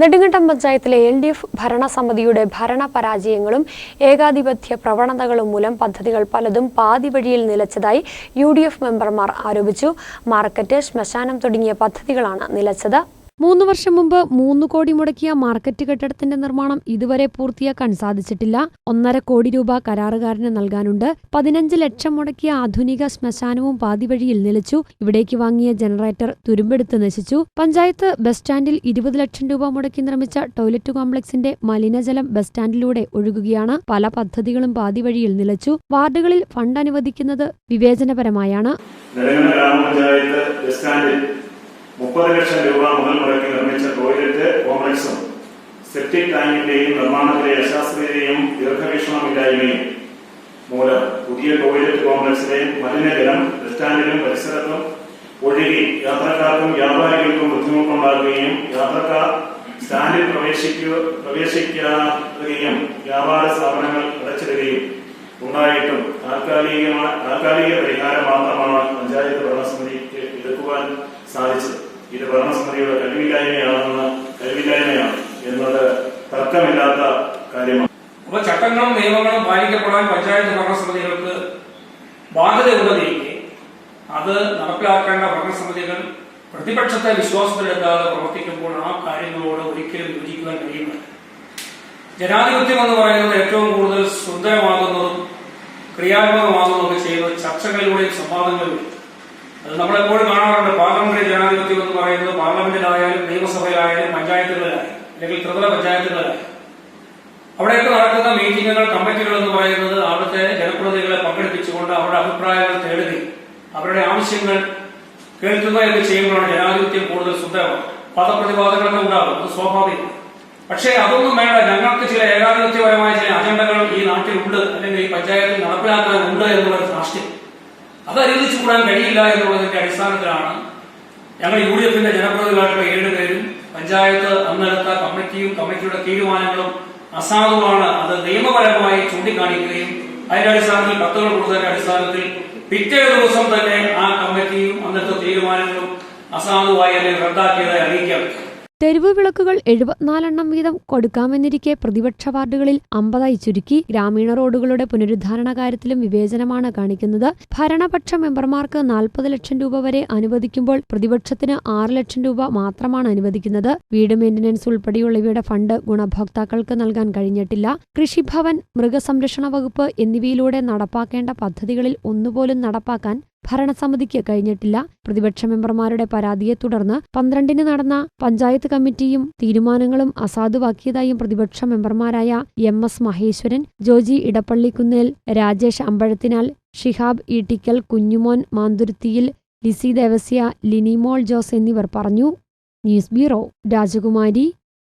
നെടുങ്കണ്ടം പഞ്ചായത്തിലെ L D F ഭരണസമിതിയുടെ ഭരണ പരാജയങ്ങളും ഏകാധിപത്യ പ്രവണതകളും മൂലം പദ്ധതികൾ പലതും പാതി വഴിയിൽ നിലച്ചതായി യു ഡി എഫ് മെമ്പർമാർ ആരോപിച്ചു. മാർക്കറ്റ് ശ്മശാനം തുടങ്ങിയ പദ്ധതികളാണ് നിലച്ചത്. മൂന്ന് വർഷം മുമ്പ് മൂന്ന് കോടി മുടക്കിയ മാർക്കറ്റ് കെട്ടിടത്തിന്റെ നിർമ്മാണം ഇതുവരെ പൂർത്തിയാക്കാൻ സാധിച്ചിട്ടില്ല. ഒന്നര കോടി രൂപ കരാറുകാരന് നൽകാനുണ്ട്. പതിനഞ്ച് ലക്ഷം മുടക്കിയ ആധുനിക ശ്മശാനവും പാതിവഴിയിൽ നിലച്ചു. ഇവിടേക്ക് വാങ്ങിയ ജനറേറ്റർ തുരുമ്പെടുത്ത് നശിച്ചു. പഞ്ചായത്ത് ബസ് സ്റ്റാൻഡിൽ ഇരുപത് ലക്ഷം രൂപ മുടക്കി നിർമ്മിച്ച ടോയ്ലറ്റ് കോംപ്ലക്സിന്റെ മലിനജലം ബസ് സ്റ്റാൻഡിലൂടെ ഒഴുകുകയാണ്. പല പദ്ധതികളും പാതിവഴിയിൽ നിലച്ചു. വാർഡുകളിൽ ഫണ്ട് അനുവദിക്കുന്നത് വിവേചനപരമായാണ്. ഗ്രാമപഞ്ചായത്ത് ബസ് സ്റ്റാൻഡിൽ മുപ്പത് ലക്ഷം രൂപ മുതൽ മുടക്കി നിർമ്മിച്ച ടോയ്ലറ്റ് കോംപ്ലക്സും സെപ്റ്റിക് ടാങ്കിന്റെയും നിർമ്മാണത്തിലെ അശാസ്ത്രീയതയും ദീർഘവീക്ഷണമില്ലായ്മയും മൂലം പുതിയ ടോയ്ലറ്റ് കോംപ്ലക്സിലെ മലിനജലം ബസ് സ്റ്റാൻഡിലും പരിസരത്തും ഒഴുകി യാത്രക്കാർക്കും വ്യാപാരികൾക്കും ബുദ്ധിമുട്ടുണ്ടാക്കുകയും യാത്രക്കാർ സ്റ്റാൻഡിൽ പ്രവേശിക്കുക പ്രവേശിക്കാതെയും വ്യാപാര സ്ഥാപനങ്ങൾ അടച്ചിടുകയും ഉണ്ടായിട്ടും താൽക്കാലികമായ താൽക്കാലിക പരിഹാരം മാത്രമാണ് പഞ്ചായത്ത് ഭരണസമിതിക്ക് എടുക്കുവാൻ സാധിച്ചത്. ഇത് ഭരണസമിതിയുടെ കഴിവില്ലായ്മയാണെന്ന് കഴിവില്ലായ്മയാണ് എന്നത് തർക്കമില്ലാത്ത കാര്യമാണ്. അപ്പൊ ചട്ടങ്ങളും നിയമങ്ങളും പാലിക്കപ്പെടാൻ പഞ്ചായത്ത് ഭരണസമിതികൾക്ക് ബാധ്യതയുള്ളതിരിക്കെ അത് നടപ്പിലാക്കേണ്ട ഭരണസമിതികൾ പ്രതിപക്ഷത്തെ വിശ്വാസത്തിലെടുക്കാതെ പ്രവർത്തിക്കുമ്പോൾ ആ കാര്യങ്ങളോട് ഒരിക്കലും യോജിക്കുവാൻ കഴിയുന്നില്ല. ജനാധിപത്യം എന്ന് പറയുന്നത് ഏറ്റവും കൂടുതൽ സുന്ദരമാകുന്നതും ക്രിയാത്മകമാകുന്നതും ഒക്കെ ചെയ്യുന്നത് ചർച്ചകളിലൂടെയും സംവാദങ്ങളിലൂടെയും. അത് നമ്മളെപ്പോഴും കാണാറുണ്ട് പാർലമെന്ററി ജനാധിപത്യം എന്ന് പറയുന്നത് പാർലമെന്റിലായാലും നിയമസഭയിലായാലും പഞ്ചായത്തുകളിലായാലും അല്ലെങ്കിൽ ത്രിതല പഞ്ചായത്തുകളിലായാലും അവിടെയൊക്കെ നടക്കുന്ന മീറ്റിങ്ങുകൾ കമ്മിറ്റികൾ എന്ന് പറയുന്നത് അവിടുത്തെ ജനപ്രതിനിധികളെ പങ്കെടുപ്പിച്ചുകൊണ്ട് അവരുടെ അഭിപ്രായങ്ങൾ തേടുകയും അവരുടെ ആവശ്യങ്ങൾ കേൾക്കുകയൊക്കെ ചെയ്യുമ്പോഴാണ് ജനാധിപത്യം കൂടുതൽ സുന്ദരമാണ് പദപ്രതിവാദങ്ങളൊക്കെ ഉണ്ടാകും അത് സ്വാഭാവികം. പക്ഷേ അതൊന്നും വേണ്ട ഞങ്ങൾക്ക് ചില ഏകാധിപത്യപരമായ ചില അജണ്ടകൾ ഈ നാട്ടിലുണ്ട് അല്ലെങ്കിൽ ഈ പഞ്ചായത്തിൽ നടപ്പിലാക്കാനുണ്ട് എന്നുള്ള സാക്ഷ്യം അത് അനുവദിച്ചു കൂടാൻ കഴിയില്ല എന്നുള്ളതിന്റെ അടിസ്ഥാനത്തിലാണ് ഞങ്ങൾ യു ഡി എഫിന്റെ ജനപ്രതിനിധികളായിട്ടുള്ള ഏഴുപേരും പഞ്ചായത്ത് അന്നെടുത്ത കമ്മിറ്റിയും കമ്മിറ്റിയുടെ തീരുമാനങ്ങളും അസാധുവാണ്. അത് നിയമപരമായി ചൂണ്ടിക്കാണിക്കുകയും അതിന്റെ അടിസ്ഥാനത്തിൽ കത്തുകൾ കൊടുത്തതിന്റെ അടിസ്ഥാനത്തിൽ പിറ്റേ ദിവസം തന്നെ ആ കമ്മിറ്റിയും അന്നത്തെ തീരുമാനങ്ങളും അസാധുവായി അല്ലെങ്കിൽ റദ്ദാക്കിയതായി അറിയിക്കാൻ പറ്റും തെരുവ് വിളക്കുകൾ എഴുപത്തിനാലെണ്ണം വീതം കൊടുക്കാമെന്നിരിക്കെ പ്രതിപക്ഷ വാർഡുകളിൽ അമ്പതായി ചുരുക്കി. ഗ്രാമീണ റോഡുകളുടെ പുനരുദ്ധാരണ കാര്യത്തിലും വിവേചനമാണ് കാണിക്കുന്നത്. ഭരണപക്ഷ മെമ്പർമാർക്ക് നാൽപ്പത് ലക്ഷം രൂപ വരെ അനുവദിക്കുമ്പോൾ പ്രതിപക്ഷത്തിന് ആറ് ലക്ഷം രൂപ മാത്രമാണ് അനുവദിക്കുന്നത്. വീട് മെയിന്റനൻസ് ഉൾപ്പെടെയുള്ളവയുടെ ഫണ്ട് ഗുണഭോക്താക്കൾക്ക് നൽകാൻ കഴിഞ്ഞിട്ടില്ല. കൃഷിഭവൻ മൃഗസംരക്ഷണ വകുപ്പ് എന്നിവയിലൂടെ നടപ്പാക്കേണ്ട പദ്ധതികളിൽ ഒന്നുപോലും നടപ്പാക്കാൻ ഭരണസമിതിക്ക് കഴിഞ്ഞിട്ടില്ല. പ്രതിപക്ഷ മെമ്പർമാരുടെ പരാതിയെ തുടർന്ന് പന്ത്രണ്ടിന് നടന്ന പഞ്ചായത്ത് കമ്മിറ്റിയും തീരുമാനങ്ങളും അസാധുവാക്കിയതായും പ്രതിപക്ഷ മെമ്പർമാരായ എം എസ് മഹേശ്വരൻ ജോജി ഇടപ്പള്ളിക്കുന്നേൽ രാജേഷ് അമ്പഴത്തിനാൽ ഷിഹാബ് ഈട്ടിക്കൽ കുഞ്ഞുമോൻ മാന്തുരുത്തിയിൽ ലിസി ദേവസ്യ ലിനിമോൾ ജോസ് എന്നിവർ പറഞ്ഞു. ന്യൂസ് ബ്യൂറോ രാജകുമാരി.